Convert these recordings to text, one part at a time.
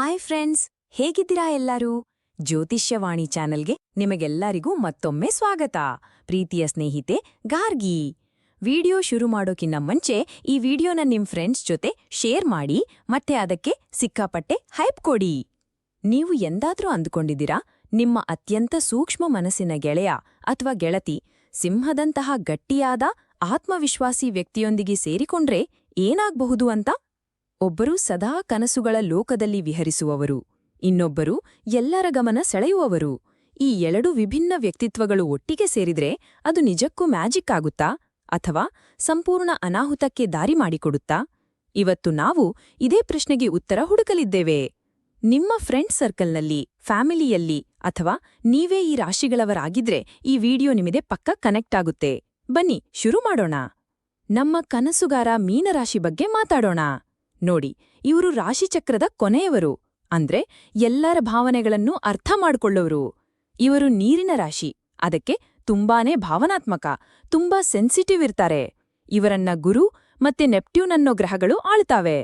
Hi friends ಹೇಗಿದ್ದೀರಾ ಎಲ್ಲರೂ? ಜ್ಯೋತಿಷ್ಯವಾಣಿ ಚಾನೆಲ್ಗೆ ನಿಮಗೆಲ್ಲರಿಗೂ ಮತ್ತೊಮ್ಮೆ ಸ್ವಾಗತ. ಪ್ರೀತಿಯ ಸ್ನೇಹಿತೆ ಗಾರ್ಗಿ. ವಿಡಿಯೋ ಶುರು ಮಾಡೋಕಿನ್ನ ಮುಂಚೆ ಈ ವಿಡಿಯೋನ ನಿಮ್ ಫ್ರೆಂಡ್ಸ್ ಜೊತೆ ಶೇರ್ ಮಾಡಿ, ಮತ್ತೆ ಅದಕ್ಕೆ ಸಿಕ್ಕಾಪಟ್ಟೆ ಹೈಪ್ ಕೊಡಿ. ನೀವು ಎಂದಾದ್ರೂ ಅಂದುಕೊಂಡಿದ್ದೀರಾ? ನಿಮ್ಮ ಅತ್ಯಂತ ಸೂಕ್ಷ್ಮ ಮನಸ್ಸಿನ ಗೆಳೆಯ ಅಥವಾ ಗೆಳತಿ ಸಿಂಹದಂತಹ ಗಟ್ಟಿಯಾದ ಆತ್ಮವಿಶ್ವಾಸಿ ವ್ಯಕ್ತಿಯೊಂದಿಗೆ ಸೇರಿಕೊಂಡ್ರೆ ಏನಾಗ್ಬಹುದು ಅಂತ ಒಬ್ಬರು ಸದಾ ಕನಸುಗಳ ಲೋಕದಲ್ಲಿ ವಿಹರಿಸುವವರು, ಇನ್ನೊಬ್ಬರು ಎಲ್ಲರ ಗಮನ ಸೆಳೆಯುವವರು. ಈ ಎರಡು ವಿಭಿನ್ನ ವ್ಯಕ್ತಿತ್ವಗಳು ಒಟ್ಟಿಗೆ ಸೇರಿದ್ರೆ ಅದು ನಿಜಕ್ಕೂ ಮ್ಯಾಜಿಕ್ ಆಗುತ್ತಾ, ಅಥವಾ ಸಂಪೂರ್ಣ ಅನಾಹುತಕ್ಕೆ ದಾರಿ ಮಾಡಿಕೊಡುತ್ತಾ? ಇವತ್ತು ನಾವು ಇದೇ ಪ್ರಶ್ನೆಗೆ ಉತ್ತರ ಹುಡುಕಲಿದ್ದೇವೆ. ನಿಮ್ಮ ಫ್ರೆಂಡ್ ಸರ್ಕಲ್ನಲ್ಲಿ, ಫ್ಯಾಮಿಲಿಯಲ್ಲಿ ಅಥವಾ ನೀವೇ ಈ ರಾಶಿಗಳವರಾಗಿದ್ರೆ ಈ ವಿಡಿಯೋ ನಿಮಗೆ ಪಕ್ಕ ಕನೆಕ್ಟ್ ಆಗುತ್ತೆ. ಬನ್ನಿ, ಶುರು ಮಾಡೋಣ. ನಮ್ಮ ಕನಸುಗಾರ ಮೀನರಾಶಿ ಬಗ್ಗೆ ಮಾತಾಡೋಣ. ನೋಡಿ, ಇವರು ರಾಶಿಚಕ್ರದ ಕೊನೆಯವರು, ಅಂದ್ರೆ ಎಲ್ಲರ ಭಾವನೆಗಳನ್ನು ಅರ್ಥ ಮಾಡ್ಕೊಳ್ಳೋರು. ಇವರು ನೀರಿನ ರಾಶಿ, ಅದಕ್ಕೆ ತುಂಬಾನೇ ಭಾವನಾತ್ಮಕ, ತುಂಬಾ ಸೆನ್ಸಿಟಿವ್ ಇರ್ತಾರೆ. ಇವರನ್ನ ಗುರು ಮತ್ತೆ ನೆಪ್ಟ್ಯೂನ್ ಅನ್ನೋ ಗ್ರಹಗಳು ಆಳ್ತಾವೆ.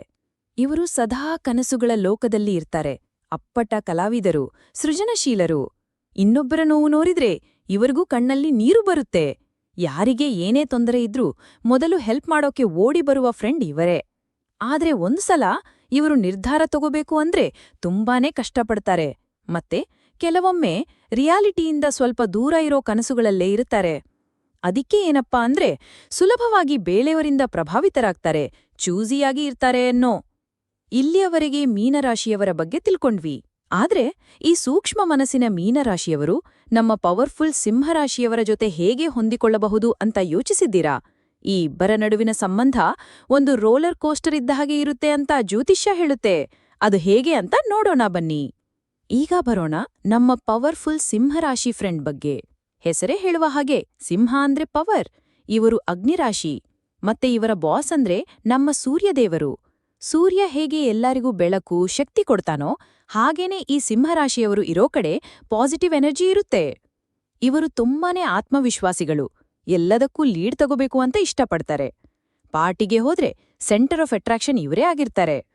ಇವರು ಸದಾ ಕನಸುಗಳ ಲೋಕದಲ್ಲಿ ಇರ್ತಾರೆ, ಅಪ್ಪಟ ಕಲಾವಿದರು, ಸೃಜನಶೀಲರು. ಇನ್ನೊಬ್ಬರ ನೋವು ನೋಡಿದ್ರೆ ಇವರಿಗೂ ಕಣ್ಣಲ್ಲಿ ನೀರು ಬರುತ್ತೆ. ಯಾರಿಗೆ ಏನೇ ತೊಂದರೆ ಇದ್ರೂ ಮೊದಲು ಹೆಲ್ಪ್ ಮಾಡೋಕೆ ಓಡಿ ಬರುವ ಫ್ರೆಂಡ್ ಇವರೇ. ಆದ್ರೆ ಒಂದ್ಸಲ ಇವರು ನಿರ್ಧಾರ ತಗೋಬೇಕು ಅಂದ್ರೆ ತುಂಬಾನೇ ಕಷ್ಟಪಡ್ತಾರೆ. ಮತ್ತೆ ಕೆಲವೊಮ್ಮೆ ರಿಯಾಲಿಟಿಯಿಂದ ಸ್ವಲ್ಪ ದೂರ ಇರೋ ಕನಸುಗಳಲ್ಲೇ ಇರುತ್ತಾರೆ ಅದಕ್ಕೆ ಏನಪ್ಪಾ ಅಂದ್ರೆ ಸುಲಭವಾಗಿ ಬೇಳೆಯವರಿಂದ ಪ್ರಭಾವಿತರಾಗ್ತಾರೆ, ಚೂಸಿಯಾಗಿ ಇರ್ತಾರೆ ಅನ್ನೋ. ಇಲ್ಲಿಯವರೆಗೆ ಮೀನರಾಶಿಯವರ ಬಗ್ಗೆ ತಿಳ್ಕೊಂಡ್ವಿ. ಆದ್ರೆ ಈ ಸೂಕ್ಷ್ಮ ಮನಸ್ಸಿನ ಮೀನರಾಶಿಯವರು ನಮ್ಮ ಪವರ್ಫುಲ್ ಸಿಂಹರಾಶಿಯವರ ಜೊತೆ ಹೇಗೆ ಹೊಂದಿಕೊಳ್ಳಬಹುದು ಅಂತ ಯೋಚಿಸಿದ್ದೀರಾ? ಈ ಇಬ್ಬರ ನಡುವಿನ ಸಂಬಂಧ ಒಂದು ರೋಲರ್ ಕೋಸ್ಟರ್ ಇದ್ದ ಹಾಗೆ ಇರುತ್ತೆ ಅಂತ ಜ್ಯೋತಿಷ್ಯ ಹೇಳುತ್ತೆ. ಅದು ಹೇಗೆ ಅಂತ ನೋಡೋಣ ಬನ್ನಿ. ಈಗ ಬರೋಣ ನಮ್ಮ ಪವರ್ಫುಲ್ ಸಿಂಹರಾಶಿ ಫ್ರೆಂಡ್ ಬಗ್ಗೆ. ಹೆಸರೇ ಹೇಳುವ ಹಾಗೆ ಸಿಂಹ ಅಂದ್ರೆ ಪವರ್, ಇವರು ಅಗ್ನಿರಾಶಿ. ಮತ್ತೆ ಇವರ ಬಾಸ್ ಅಂದ್ರೆ ನಮ್ಮ ಸೂರ್ಯದೇವರು. ಸೂರ್ಯ ಹೇಗೆ ಎಲ್ಲರಿಗೂ ಬೆಳಕು, ಶಕ್ತಿ ಕೊಡ್ತಾನೋ ಹಾಗೇನೇ ಈ ಸಿಂಹರಾಶಿಯವರು ಇರೋ ಕಡೆ ಪಾಸಿಟಿವ್ ಎನರ್ಜಿ ಇರುತ್ತೆ. ಇವರು ತುಂಬಾನೇ ಆತ್ಮವಿಶ್ವಾಸಿಗಳು. ಎಲ್ಲದಕ್ಕೂ ಲೀಡ್ ತಗೋಬೇಕು ಅಂತ ಇಷ್ಟಪಡ್ತಾರೆ. ಪಾರ್ಟಿಗೆ ಹೋದ್ರೆ ಸೆಂಟರ್ ಆಫ್ ಅಟ್ರಾಕ್ಷನ್ ಇವರೇ ಆಗಿರ್ತಾರೆ.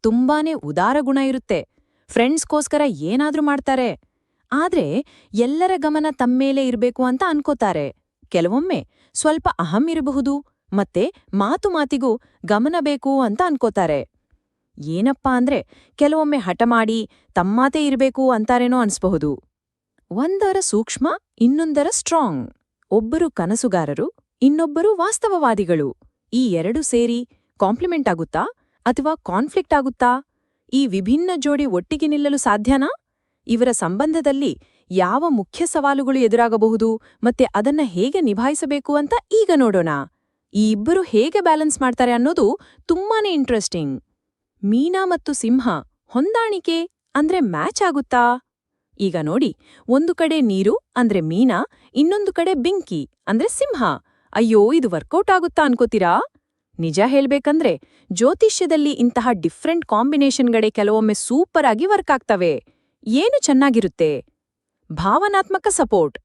ತುಂಬಾನೇ ಉದಾರ ಗುಣ ಇರುತ್ತೆ. ಫ್ರೆಂಡ್ಸ್ಗೋಸ್ಕರ ಏನಾದ್ರೂ ಮಾಡ್ತಾರೆ. ಆದ್ರೆ ಎಲ್ಲರ ಗಮನ ತಮ್ಮೇಲೆ ಇರಬೇಕು ಅಂತ ಅನ್ಕೋತಾರೆ. ಕೆಲವೊಮ್ಮೆ ಸ್ವಲ್ಪ ಅಹಂ ಇರಬಹುದು, ಮತ್ತೆ ಮಾತು ಮಾತಿಗೂ ಗಮನ ಬೇಕು ಅಂತ ಅನ್ಕೋತಾರೆ. ಏನಪ್ಪಾ ಅಂದ್ರೆ ಕೆಲವೊಮ್ಮೆ ಹಠ ಮಾಡಿ ತಮ್ಮಾತೇ ಇರಬೇಕು ಅಂತಾರೇನೋ ಅನ್ಸ್ಬಹುದು. ಒಂದರ ಸೂಕ್ಷ್ಮ, ಇನ್ನೊಂದರ ಸ್ಟ್ರಾಂಗ್ ಒಬ್ಬರು ಕನಸುಗಾರರು, ಇನ್ನೊಬ್ಬರು ವಾಸ್ತವವಾದಿಗಳು. ಈ ಎರಡು ಸೇರಿ ಕಾಂಪ್ಲಿಮೆಂಟ್ ಆಗುತ್ತಾ ಅಥವಾ ಕಾನ್ಫ್ಲಿಕ್ಟ್ ಆಗುತ್ತಾ? ಈ ವಿಭಿನ್ನ ಜೋಡಿ ಒಟ್ಟಿಗೆ ನಿಲ್ಲಲು ಸಾಧ್ಯನಾ? ಇವರ ಸಂಬಂಧದಲ್ಲಿ ಯಾವ ಮುಖ್ಯ ಸವಾಲುಗಳು ಎದುರಾಗಬಹುದು ಮತ್ತೆ ಅದನ್ನ ಹೇಗೆ ನಿಭಾಯಿಸಬೇಕು ಅಂತ ಈಗ ನೋಡೋಣ. ಈ ಇಬ್ಬರು ಹೇಗೆ ಬ್ಯಾಲೆನ್ಸ್ ಮಾಡ್ತಾರೆ ಅನ್ನೋದು ತುಂಬಾನೇ ಇಂಟ್ರೆಸ್ಟಿಂಗ್. ಮೀನಾ ಮತ್ತು ಸಿಂಹ ಹೊಂದಾಣಿಕೆ ಅಂದ್ರೆ ಮ್ಯಾಚ್ ಆಗುತ್ತಾ? ಈಗ ನೋಡಿ, ಒಂದು ಕಡೆ ನೀರು, ಅಂದ್ರೆ ಮೀನ, ಇನ್ನೊಂದು ಕಡೆ ಬಿಂಕಿ, ಅಂದ್ರೆ ಸಿಂಹ. ಅಯ್ಯೋ, ಇದು ವರ್ಕೌಟ್ ಆಗುತ್ತಾ ಅನ್ಕೋತೀರಾ? ನಿಜ ಹೇಳ್ಬೇಕಂದ್ರೆ, ಜ್ಯೋತಿಷ್ಯದಲ್ಲಿ ಇಂತಹ ಡಿಫ್ರೆಂಟ್ ಕಾಂಬಿನೇಷನ್ಗಳೇ ಕೆಲವೊಮ್ಮೆ ಸೂಪರ್ ಆಗಿ ವರ್ಕ್ ಆಗ್ತವೆ ಏನು ಚೆನ್ನಾಗಿರುತ್ತೆ? ಭಾವನಾತ್ಮಕ ಸಪೋರ್ಟ್.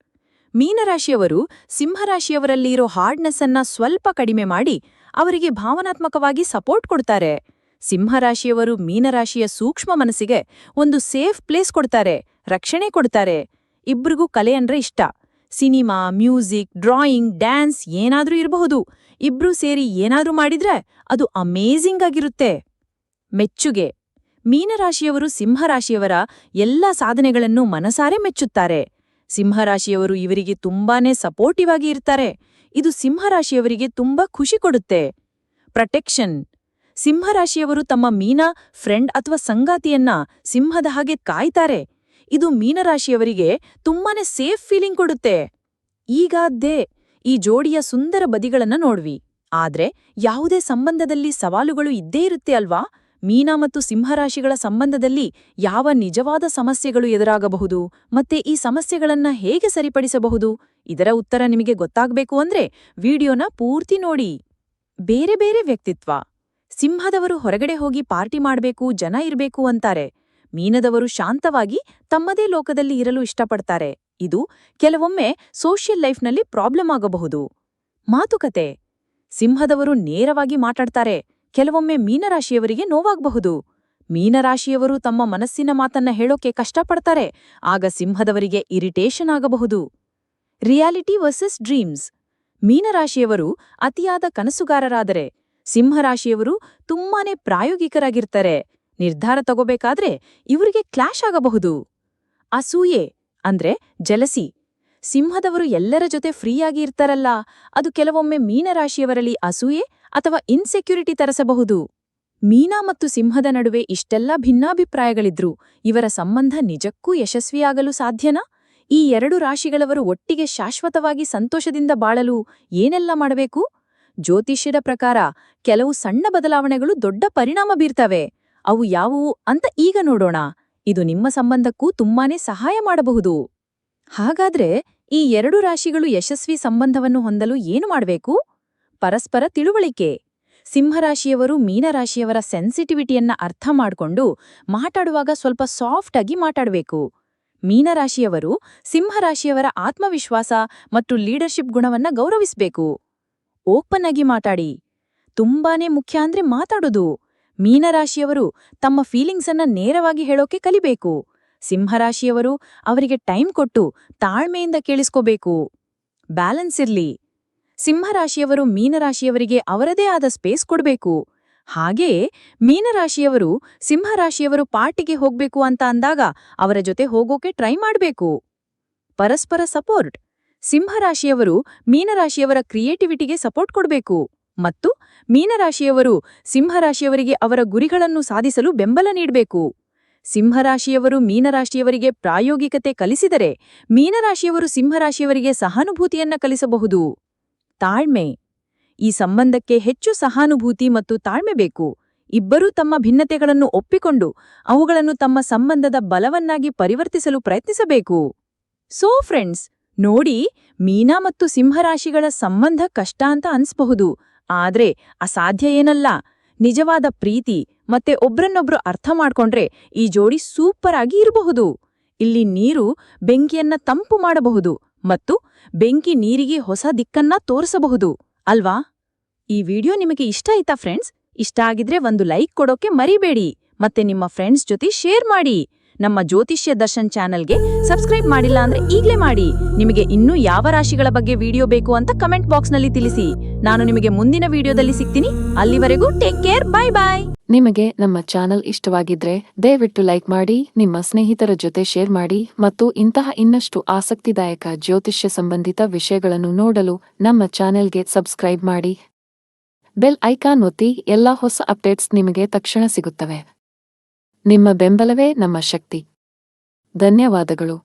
ಮೀನರಾಶಿಯವರು ಸಿಂಹರಾಶಿಯವರಲ್ಲಿ ಇರೋ ಹಾರ್ಡ್ನೆಸ್ ಅನ್ನ ಸ್ವಲ್ಪ ಕಡಿಮೆ ಮಾಡಿ, ಅವರಿಗೆ ಭಾವನಾತ್ಮಕವಾಗಿ ಸಪೋರ್ಟ್ ಕೊಡ್ತಾರೆ. ಸಿಂಹರಾಶಿಯವರು ಮೀನರಾಶಿಯ ಸೂಕ್ಷ್ಮ ಮನಸ್ಸಿಗೆ ಒಂದು ಸೇಫ್ ಪ್ಲೇಸ್ ಕೊಡ್ತಾರೆ. ರಕ್ಷಣೆ ಕೊಡ್ತಾರೆ. ಇಬ್ರಿಗೂ ಕಲೆ ಅಂದ್ರೆ ಇಷ್ಟ. ಸಿನಿಮಾ, ಮ್ಯೂಸಿಕ್, ಡ್ರಾಯಿಂಗ್, ಡ್ಯಾನ್ಸ್ ಏನಾದ್ರೂ ಇರಬಹುದು. ಇಬ್ರು ಸೇರಿ ಏನಾದ್ರೂ ಮಾಡಿದ್ರೆ ಅದು ಅಮೇಝಿಂಗ್ ಆಗಿರುತ್ತೆ. ಮೆಚ್ಚುಗೆ. ಮೀನರಾಶಿಯವರು ಸಿಂಹರಾಶಿಯವರ ಎಲ್ಲ ಸಾಧನೆಗಳನ್ನು ಮನಸಾರೆ ಮೆಚ್ಚುತ್ತಾರೆ. ಸಿಂಹರಾಶಿಯವರು ಇವರಿಗೆ ತುಂಬಾನೇ ಸಪೋರ್ಟಿವ್ ಆಗಿ ಇರ್ತಾರೆ. ಇದು ಸಿಂಹರಾಶಿಯವರಿಗೆ ತುಂಬಾ ಖುಷಿ ಕೊಡುತ್ತೆ. ಪ್ರೊಟೆಕ್ಷನ್. ಸಿಂಹರಾಶಿಯವರು ತಮ್ಮ ಮೀನ, ಫ್ರೆಂಡ್ ಅಥವಾ ಸಂಗಾತಿಯನ್ನ ಸಿಂಹದ ಹಾಗೆ ಕಾಯ್ತಾರೆ. ಇದು ಮೀನರಾಶಿಯವರಿಗೆ ತುಂಬಾನೇ ಸೇಫ್ ಫೀಲಿಂಗ್ ಕೊಡುತ್ತೆ. ಈಗಾದ್ದೇ ಈ ಜೋಡಿಯ ಸುಂದರ ಬದಿಗಳನ್ನ ನೋಡ್ವಿ. ಆದ್ರೆ ಯಾವುದೇ ಸಂಬಂಧದಲ್ಲಿ ಸವಾಲುಗಳು ಇದ್ದೇ ಇರುತ್ತೆ ಅಲ್ವಾ? ಮೀನಾ ಮತ್ತು ಸಿಂಹರಾಶಿಗಳ ಸಂಬಂಧದಲ್ಲಿ ಯಾವ ನಿಜವಾದ ಸಮಸ್ಯೆಗಳು ಎದುರಾಗಬಹುದು? ಮತ್ತೆ ಈ ಸಮಸ್ಯೆಗಳನ್ನ ಹೇಗೆ ಸರಿಪಡಿಸಬಹುದು? ಇದರ ಉತ್ತರ ನಿಮಗೆ ಗೊತ್ತಾಗಬೇಕು ಅಂದ್ರೆ ವಿಡಿಯೋನ ಪೂರ್ತಿ ನೋಡಿ. ಬೇರೆ ಬೇರೆ ವ್ಯಕ್ತಿತ್ವ. ಸಿಂಹದವರು ಹೊರಗಡೆ ಹೋಗಿ ಪಾರ್ಟಿ ಮಾಡ್ಬೇಕು, ಜನ ಇರ್ಬೇಕು ಅಂತಾರೆ. ಮೀನದವರು ಶಾಂತವಾಗಿ ತಮ್ಮದೇ ಲೋಕದಲ್ಲಿ ಇರಲು ಇಷ್ಟಪಡ್ತಾರೆ. ಇದು ಕೆಲವೊಮ್ಮೆ ಸೋಷಿಯಲ್ ಲೈಫ್ನಲ್ಲಿ ಪ್ರಾಬ್ಲಮ್ ಆಗಬಹುದು. ಮಾತುಕತೆ. ಸಿಂಹದವರು ನೇರವಾಗಿ ಮಾತಾಡ್ತಾರೆ. ಕೆಲವೊಮ್ಮೆ ಮೀನರಾಶಿಯವರಿಗೆ ನೋವಾಗಬಹುದು. ಮೀನರಾಶಿಯವರು ತಮ್ಮ ಮನಸ್ಸಿನ ಮಾತನ್ನ ಹೇಳೋಕೆ ಕಷ್ಟಪಡ್ತಾರೆ. ಆಗ ಸಿಂಹದವರಿಗೆ ಇರಿಟೇಷನ್ ಆಗಬಹುದು. Reality versus dreams. ಮೀನರಾಶಿಯವರು ಅತಿಯಾದ ಕನಸುಗಾರರಾದರೆ. ಸಿಂಹರಾಶಿಯವರು ತುಂಬಾನೇ ಪ್ರಾಯೋಗಿಕರಾಗಿರ್ತಾರೆ. ನಿರ್ಧಾರ ತಗೋಬೇಕಾದ್ರೆ ಇವರಿಗೆ ಕ್ಲಾಶ್ ಆಗಬಹುದು. ಅಸೂಯೆ ಅಂದ್ರೆ ಜಲಸಿ. ಸಿಂಹದವರು ಎಲ್ಲರ ಜೊತೆ ಫ್ರೀಯಾಗಿ ಇರ್ತಾರಲ್ಲ, ಅದು ಕೆಲವೊಮ್ಮೆ ಮೀನರಾಶಿಯವರಲ್ಲಿ ಅಸೂಯೆ ಅಥವಾ ಇನ್ಸೆಕ್ಯುರಿಟಿ ತರಸಬಹುದು. ಮೀನಾ ಮತ್ತು ಸಿಂಹದ ನಡುವೆ ಇಷ್ಟೆಲ್ಲ ಭಿನ್ನಾಭಿಪ್ರಾಯಗಳಿದ್ರು, ಇವರ ಸಂಬಂಧ ನಿಜಕ್ಕೂ ಯಶಸ್ವಿಯಾಗಲು ಸಾಧ್ಯನಾ? ಈ ಎರಡು ರಾಶಿಗಳವರು ಒಟ್ಟಿಗೆ ಶಾಶ್ವತವಾಗಿ ಸಂತೋಷದಿಂದ ಬಾಳಲು ಏನೆಲ್ಲ ಮಾಡಬೇಕು? ಜ್ಯೋತಿಷ್ಯದ ಪ್ರಕಾರ ಕೆಲವು ಸಣ್ಣ ಬದಲಾವಣೆಗಳು ದೊಡ್ಡ ಪರಿಣಾಮ ಬೀರ್ತವೆ. ಅವು ಯಾವುವು ಅಂತ ಈಗ ನೋಡೋಣ. ಇದು ನಿಮ್ಮ ಸಂಬಂಧಕ್ಕೂ ತುಂಬಾನೇ ಸಹಾಯ ಮಾಡಬಹುದು. ಹಾಗಾದ್ರೆ ಈ ಎರಡು ರಾಶಿಗಳು ಯಶಸ್ವಿ ಸಂಬಂಧವನ್ನು ಹೊಂದಲು ಏನು ಮಾಡಬೇಕು? ಪರಸ್ಪರ ತಿಳುವಳಿಕೆ. ಸಿಂಹರಾಶಿಯವರು ಮೀನರಾಶಿಯವರ ಸೆನ್ಸಿಟಿವಿಟಿಯನ್ನ ಅರ್ಥ ಮಾಡ್ಕೊಂಡು ಮಾತಾಡುವಾಗ ಸ್ವಲ್ಪ ಸಾಫ್ಟ್ ಆಗಿ ಮಾತಾಡಬೇಕು. ಮೀನರಾಶಿಯವರು ಸಿಂಹರಾಶಿಯವರ ಆತ್ಮವಿಶ್ವಾಸ ಮತ್ತು ಲೀಡರ್ಶಿಪ್ ಗುಣವನ್ನ ಗೌರವಿಸಬೇಕು. ಓಪನ್ ಆಗಿ ಮಾತಾಡಿ. ತುಂಬಾನೇ ಮುಖ್ಯ ಅಂದ್ರೆ ಮಾತಾಡೋದು. ಮೀನರಾಶಿಯವರು ತಮ್ಮ ಫೀಲಿಂಗ್ಸ್ ಅನ್ನ ನೇರವಾಗಿ ಹೇಳೋಕೆ ಕಲಿಬೇಕು. ಸಿಂಹರಾಶಿಯವರು ಅವರಿಗೆ ಟೈಮ್ ಕೊಟ್ಟು ತಾಳ್ಮೆಯಿಂದ ಕೇಳಿಸ್ಕೋಬೇಕು. ಬ್ಯಾಲೆನ್ಸ್ ಇರ್ಲಿ. ಸಿಂಹರಾಶಿಯವರು ಮೀನರಾಶಿಯವರಿಗೆ ಅವರದೇ ಆದ ಸ್ಪೇಸ್ ಕೊಡಬೇಕು. ಹಾಗೆಯೇ ಮೀನರಾಶಿಯವರು ಸಿಂಹರಾಶಿಯವರು ಪಾರ್ಟಿಗೆ ಹೋಗ್ಬೇಕು ಅಂತ ಅಂದಾಗ ಅವರ ಜೊತೆ ಹೋಗೋಕೆ ಟ್ರೈ ಮಾಡಬೇಕು. ಪರಸ್ಪರ ಸಪೋರ್ಟ್. ಸಿಂಹರಾಶಿಯವರು ಮೀನರಾಶಿಯವರ ಕ್ರಿಯೇಟಿವಿಟಿಗೆ ಸಪೋರ್ಟ್ ಕೊಡಬೇಕು. ಮತ್ತು ಮೀನರಾಶಿಯವರು ಸಿಂಹರಾಶಿಯವರಿಗೆ ಅವರ ಗುರಿಗಳನ್ನು ಸಾಧಿಸಲು ಬೆಂಬಲ ನೀಡಬೇಕು. ಸಿಂಹರಾಶಿಯವರು ಮೀನರಾಶಿಯವರಿಗೆ ಪ್ರಾಯೋಗಿಕತೆ ಕಲಿಸಿದರೆ ಮೀನರಾಶಿಯವರು ಸಿಂಹರಾಶಿಯವರಿಗೆ ಸಹಾನುಭೂತಿಯನ್ನ ಕಲಿಸಬಹುದು. ತಾಳ್ಮೆ. ಈ ಸಂಬಂಧಕ್ಕೆ ಹೆಚ್ಚು ಸಹಾನುಭೂತಿ ಮತ್ತು ತಾಳ್ಮೆ ಬೇಕು. ಇಬ್ಬರೂ ತಮ್ಮ ಭಿನ್ನತೆಗಳನ್ನು ಒಪ್ಪಿಕೊಂಡು ಅವುಗಳನ್ನು ತಮ್ಮ ಸಂಬಂಧದ ಬಲವನ್ನಾಗಿ ಪರಿವರ್ತಿಸಲು ಪ್ರಯತ್ನಿಸಬೇಕು. ಸೋ ಫ್ರೆಂಡ್ಸ್ ನೋಡಿ ಮೀನಾ ಮತ್ತು ಸಿಂಹರಾಶಿಗಳ ಸಂಬಂಧ ಕಷ್ಟ ಅಂತ ಅನ್ಸ್ಬಹುದು. ಆದ್ರೆ ಅಸಾಧ್ಯ ಏನಲ್ಲ. ನಿಜವಾದ ಪ್ರೀತಿ ಮತ್ತೆ ಒಬ್ರನ್ನೊಬ್ರು ಅರ್ಥ ಮಾಡ್ಕೊಂಡ್ರೆ ಈ ಜೋಡಿ ಸೂಪರ್ ಆಗಿ ಇರಬಹುದು. ಇಲ್ಲಿ ನೀರು ಬೆಂಕಿಯನ್ನ ತಂಪು ಮಾಡಬಹುದು ಮತ್ತು ಬೆಂಕಿ ನೀರಿಗೆ ಹೊಸ ದಿಕ್ಕನ್ನ ತೋರಿಸಬಹುದು, ಅಲ್ವಾ? ಈ ವಿಡಿಯೋ ನಿಮಗೆ ಇಷ್ಟ ಆಯ್ತಾ ಫ್ರೆಂಡ್ಸ್? ಇಷ್ಟ ಆಗಿದ್ರೆ ಒಂದು ಲೈಕ್ ಕೊಡೋಕೆ ಮರಿಬೇಡಿ ಮತ್ತೆ ನಿಮ್ಮ ಫ್ರೆಂಡ್ಸ್ ಜೊತೆ ಶೇರ್ ಮಾಡಿ. ನಮ್ಮ ಜ್ಯೋತಿಷ್ಯ ದರ್ಶನ್ ಚಾನಲ್ಗೆ ಸಬ್ಸ್ಕ್ರೈಬ್ ಮಾಡಿಲ್ಲ ಅಂದ್ರೆ ಈಗ್ಲೇ ಮಾಡಿ. ನಿಮಗೆ ಇನ್ನೂ ಯಾವ ರಾಶಿಗಳ ಬಗ್ಗೆ ವಿಡಿಯೋ ಬೇಕು ಅಂತ ಕಮೆಂಟ್ ಬಾಕ್ಸ್ನಲ್ಲಿ ತಿಳಿಸಿ. ನಾನು ನಿಮಗೆ ಮುಂದಿನ ವಿಡಿಯೋದಲ್ಲಿ ಸಿಗ್ತೀನಿ. ಅಲ್ಲಿವರೆಗೂ ಟೇಕ್ ಕೇರ್ ಬೈ ಬಾಯ್ ನಿಮಗೆ ನಮ್ಮ ಚಾನಲ್ ಇಷ್ಟವಾಗಿದ್ರೆ ದಯವಿಟ್ಟು ಲೈಕ್ ಮಾಡಿ, ನಿಮ್ಮ ಸ್ನೇಹಿತರ ಜೊತೆ ಶೇರ್ ಮಾಡಿ ಮತ್ತು ಇಂತಹ ಇನ್ನಷ್ಟು ಆಸಕ್ತಿದಾಯಕ ಜ್ಯೋತಿಷ್ಯ ಸಂಬಂಧಿತ ವಿಷಯಗಳನ್ನು ನೋಡಲು ನಮ್ಮ ಚಾನೆಲ್ಗೆ ಸಬ್ಸ್ಕ್ರೈಬ್ ಮಾಡಿ. ಬೆಲ್ ಐಕಾನ್ ಒತ್ತಿ ಎಲ್ಲಾ ಹೊಸ ಅಪ್ಡೇಟ್ಸ್ ನಿಮಗೆ ತಕ್ಷಣ ಸಿಗುತ್ತವೆ. ನಿಮ್ಮ ಬೆಂಬಲವೇ ನಮ್ಮ ಶಕ್ತಿ. ಧನ್ಯವಾದಗಳು.